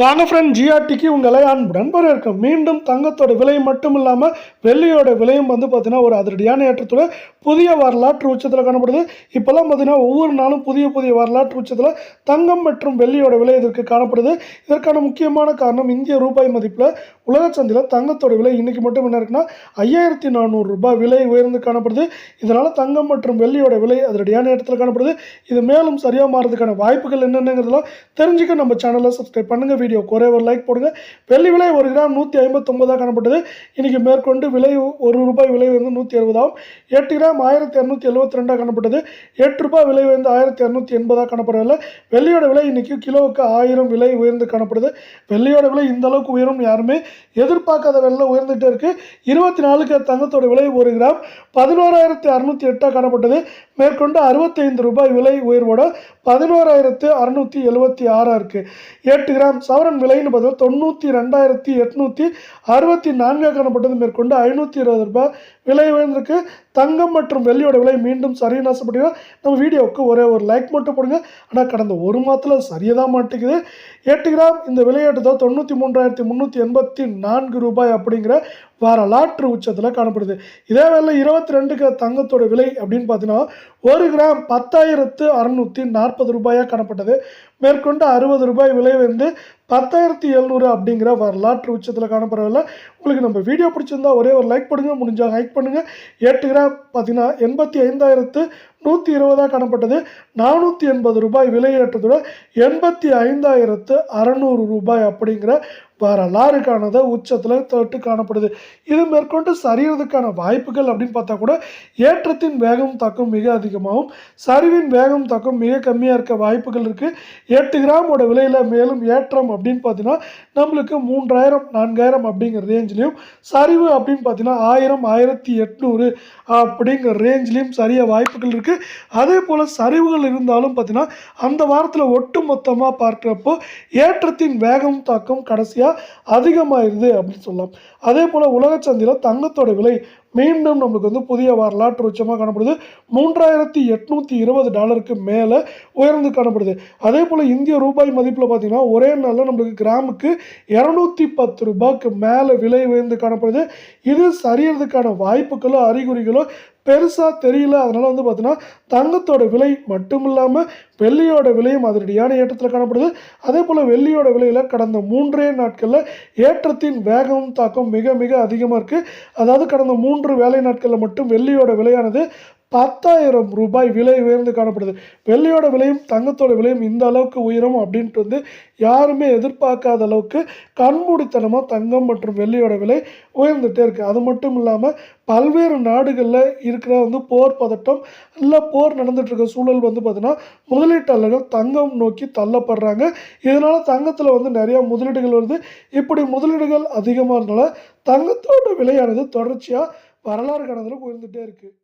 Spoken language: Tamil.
வாங்க ஃப்ரெண்ட் ஜிஆர்டிக்கு உங்களை அன்புடன் வரவேற்கும் மீண்டும் தங்கத்தோட விலை மட்டும் இல்லாமல் வெள்ளியோட விலையும் வந்து பார்த்திங்கன்னா ஒரு அதிரடியான ஏற்றத்தோட புதிய வரலாற்று உச்சத்தில் காணப்படுது. இப்போல்லாம் பார்த்திங்கன்னா ஒவ்வொரு நாளும் புதிய புதிய வரலாற்று உச்சத்தில் தங்கம் மற்றும் வெள்ளியோட விலை இதற்கு காணப்படுது. இதற்கான முக்கியமான காரணம் இந்திய ரூபாய் மதிப்பில் உலக சந்தையில் தங்கத்தோட விலை இன்றைக்கி மட்டும் என்ன இருக்குன்னா ஐயாயிரத்தி நானூறு ரூபாய் விலை உயர்ந்து காணப்படுது. இதனால் தங்கம் மற்றும் வெள்ளியோட விலை அதிரடியான இடத்துல காணப்படுது. இது மேலும் சரியாக மாறதுக்கான வாய்ப்புகள் என்னென்னங்கிறதெல்லாம் தெரிஞ்சுக்க நம்ம சேனலை சப்ஸ்கிரைப் பண்ணுங்கள் வீடியோ ஒரே ஒரு லைக் போடுங்க. வெள்ளி விலை ஒரு கிராம் நூற்றி ஐம்பத்தொம்பதாக காணப்பட்டது. இன்னைக்கு மேற்கொண்டு விலை ஒரு ரூபாய் விலை வந்து நூற்றி அறுபதாகும் எட்டு கிராம் ஆயிரத்தி இரநூத்தி எழுபத்தி ரெண்டாக காணப்பட்டது. எட்டு ரூபாய் விலை வந்து ஆயிரத்தி இரநூத்தி எண்பதாக காணப்படவில்லை. வெள்ளியோட விலை இன்னைக்கு கிலோவுக்கு ஆயிரம் விலை உயர்ந்து காணப்படுது. வெள்ளியோட விலை இந்த அளவுக்கு உயரும் யாருமே எதிர்பார்க்காத விலையில் உயர்ந்துகிட்டே இருக்கு. இருபத்தி நாலுக்கு தங்கத்தோட விலை ஒரு கிராம் பதினோராயிரத்தி அறுநூத்தி எட்டாக காணப்பட்டது. மேற்கொண்டு அறுபத்தைந்து ரூபாய் விலை உயர்வோட பதினோராயிரத்து அறுநூத்தி எழுபத்தி ஆறாக இருக்கு. எட்டு கிராம் சவரன் விலைன்னு பார்த்தா தொண்ணூற்றி ரெண்டாயிரத்தி எட்நூற்றி அறுபத்தி நான்காக காணப்பட்டது. மேற்கொண்டு ஐநூற்றி இருபது ரூபாய் விலை உயர்ந்திருக்கு. தங்கம் மற்றும் வெள்ளியோட விலை மீண்டும் சரின்னு ஆசைப்படுங்க நம்ம வீடியோவுக்கு ஒரே ஒரு லைக் மட்டும் போடுங்க. ஆனால் கடந்த ஒரு மாதத்தில் சரியாக தான் மாட்டேங்குது எட்டு கிராம் இந்த விலையேற்றத்தை தொண்ணூற்றி மூன்றாயிரத்தி முந்நூற்றி எண்பத்தி நான்கு ரூபாய் அப்படிங்கிற வரலாற்று உச்சத்தில் காணப்படுது. இதே வேலை இருபத்தி ரெண்டுக்கு தங்கத்தோட விலை அப்படின்னு பார்த்தீங்கன்னா ஒரு கிராம் பத்தாயிரத்து அறநூற்றி நாற்பது ரூபாயாக காணப்பட்டது. மேற்கொண்டு அறுபது ரூபாய் விலை வந்து பத்தாயிரத்தி எழுநூறு அப்படிங்கிற வரலாற்று உச்சத்தில் காணப்படவில்லை உங்களுக்கு நம்ம வீடியோ பிடிச்சிருந்தா ஒரே ஒரு லைக் பண்ணுங்கள் முடிஞ்சால் ஹைக் பண்ணுங்கள் எட்டு கிராம் பார்த்தீங்கன்னா எண்பத்தி ஐந்தாயிரத்து நூற்றி இருபதாக காணப்பட்டது. நானூற்றி எண்பது ரூபாய் விலையேற்றத்தோட எண்பத்தி ஐந்தாயிரத்து அறநூறு ரூபாய் அப்படிங்கிற வரலாறுக்கானதை உச்சத்தில் தொட்டு காணப்படுது. இது மேற்கொண்டு சரியறதுக்கான வாய்ப்புகள் அப்படின்னு பார்த்தா கூட ஏற்றத்தின் வேகம் தாக்கம் மிக அதிகமாகவும் சரிவின் வேகம் தாக்கம் மிக கம்மியாக இருக்க வாய்ப்புகள் இருக்குது எட்டு கிராமோட விலையில் மேலும் ஏற்றம் அப்படின்னு பார்த்தீங்கன்னா நம்மளுக்கு மூன்றாயிரம் நான்காயிரம் அப்படிங்கிற ரேஞ்சிலையும் சரிவு அப்படின்னு பார்த்தீங்கன்னா ஆயிரம் ஆயிரத்தி எட்நூறு அப்படிங்கிற ரேஞ்சிலையும் சரிய வாய்ப்புகள் இருக்குது அதே போல் சரிவுகள் இருந்தாலும் பார்த்தீங்கன்னா அந்த வாரத்தில் ஒட்டு மொத்தமாக பார்க்குறப்போ ஏற்றத்தின் வேகம் தாக்கம் கடைசியாக அதிகமாயிருது அப்படின்னு சொல்லலாம். அதே போல் உலக சந்தையில் தங்கத்தோட விலை மீண்டும் நம்மளுக்கு வந்து புதிய வரலாற்று உச்சமாக காணப்படுது. மூன்றாயிரத்தி எட்நூற்றி இருபது டாலருக்கு மேலே உயர்ந்து காணப்படுது. அதே போல் இந்திய ரூபாய் மதிப்பில் பார்த்தீங்கன்னா ஒரே நாளில் நம்மளுக்கு கிராமுக்கு இரநூத்தி பத்து ரூபாய்க்கு மேலே விலை உயர்ந்து காணப்படுது. இது சரியறதுக்கான வாய்ப்புகளோ அறிகுறிகளோ பெருசாக தெரியல. அதனால் வந்து பார்த்தீங்கன்னா தங்கத்தோட விலை மட்டும் இல்லாமல் வெள்ளியோட விலையும் அதிரடியான ஏற்றத்தில் காணப்படுது. அதே போல் வெள்ளியோட விலையில் கடந்த மூன்றே நாட்களில் ஏற்றத்தின் வேகம் தாக்கம் மிக மிக அதிகமாக இருக்குது அதாவது கடந்த மூன்று வேலை நாட்களில் மட்டும் வெள்ளியோட விலையானது பத்தாயிரம் ரூபாய் விலை உயர்ந்து காணப்படுது. வெள்ளியோட விலையும் தங்கத்தோட விலையும் இந்த அளவுக்கு உயரும் அப்படின்ட்டு வந்து யாருமே எதிர்பார்க்காத அளவுக்கு கண்மூடித்தனமாக தங்கம் மற்றும் வெள்ளியோட விலை உயர்ந்துகிட்டே இருக்குது அது மட்டும் இல்லாமல் பல்வேறு நாடுகளில் இருக்கிற வந்து போர் பதட்டம் இல்லை போர் நடந்துகிட்ருக்க சூழல் வந்து பார்த்திங்கன்னா முதலீட்டாளர்கள் தங்கம் நோக்கி தள்ளப்படுறாங்க. இதனால் தங்கத்தில் வந்து நிறையா முதலீடுகள் வருது. இப்படி முதலீடுகள் அதிகமாக இருந்தால தங்கத்தோட விலையானது தொடர்ச்சியாக வரலாறு கணக்கில் உயர்ந்துகிட்டே இருக்குது